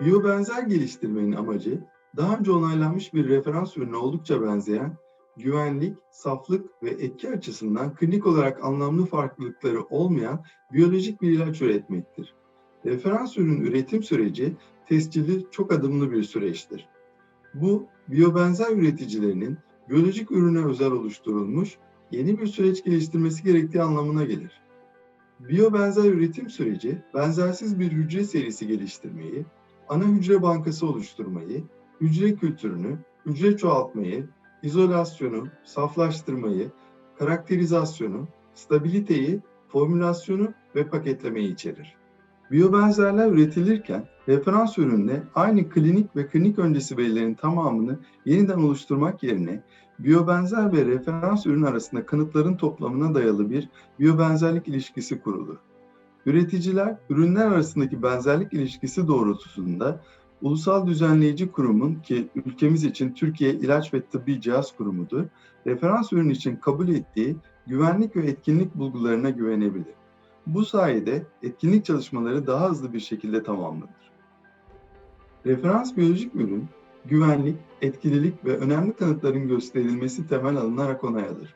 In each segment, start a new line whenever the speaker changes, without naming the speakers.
Biyobenzer geliştirmenin amacı, daha önce onaylanmış bir referans ürüne oldukça benzeyen, güvenlik, saflık ve etki açısından klinik olarak anlamlı farklılıkları olmayan biyolojik bir ilaç üretmektir. Referans ürün üretim süreci tescilli çok adımlı bir süreçtir. Bu, biyobenzer üreticilerinin biyolojik ürüne özel oluşturulmuş yeni bir süreç geliştirmesi gerektiği anlamına gelir. Biyobenzer üretim süreci, benzersiz bir hücre serisi geliştirmeyi, ana hücre bankası oluşturmayı, hücre kültürünü, hücre çoğaltmayı, izolasyonu, saflaştırmayı, karakterizasyonu, stabiliteyi, formülasyonu ve paketlemeyi içerir. Biyobenzerler üretilirken referans ürünle aynı klinik ve klinik öncesi verilerin tamamını yeniden oluşturmak yerine biyobenzer ve referans ürün arasında kanıtların toplamına dayalı bir biyobenzerlik ilişkisi kurulur. Üreticiler ürünler arasındaki benzerlik ilişkisi doğrultusunda Ulusal Düzenleyici Kurumun ki ülkemiz için Türkiye İlaç ve Tıbbi Cihaz Kurumu'dur, referans ürün için kabul ettiği güvenlik ve etkinlik bulgularına güvenebilir. Bu sayede etkinlik çalışmaları daha hızlı bir şekilde tamamlanır. Referans biyolojik ürün, güvenlik, etkililik ve önemli kanıtların gösterilmesi temel alınarak onay alır.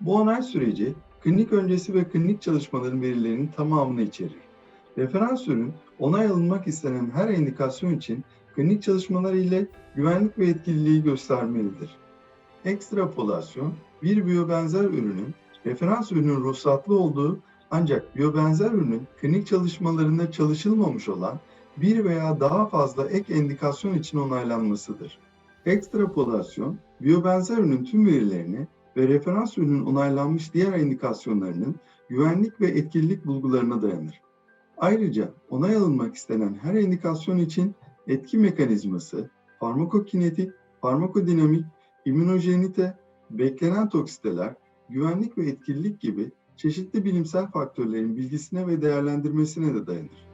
Bu onay süreci, klinik öncesi ve klinik çalışmaların verilerinin tamamını içerir. Referans ürün, onay alınmak istenen her indikasyon için klinik çalışmalar ile güvenlik ve etkililiği göstermelidir. Ekstrapolasyon, bir biyobenzer ürünün referans ürünün ruhsatlı olduğu ancak biyobenzer ürünün klinik çalışmalarında çalışılmamış olan bir veya daha fazla ek endikasyon için onaylanmasıdır. Ekstrapolasyon, biyobenzer ürünün tüm verilerini ve referans ürünün onaylanmış diğer indikasyonlarının güvenlik ve etkililik bulgularına dayanır. Ayrıca onay alınmak istenen her indikasyon için etki mekanizması, farmakokinetik, farmakodinamik, immünojenite, beklenen toksiteler, güvenlik ve etkililik gibi çeşitli bilimsel faktörlerin bilgisine ve değerlendirmesine de dayanır.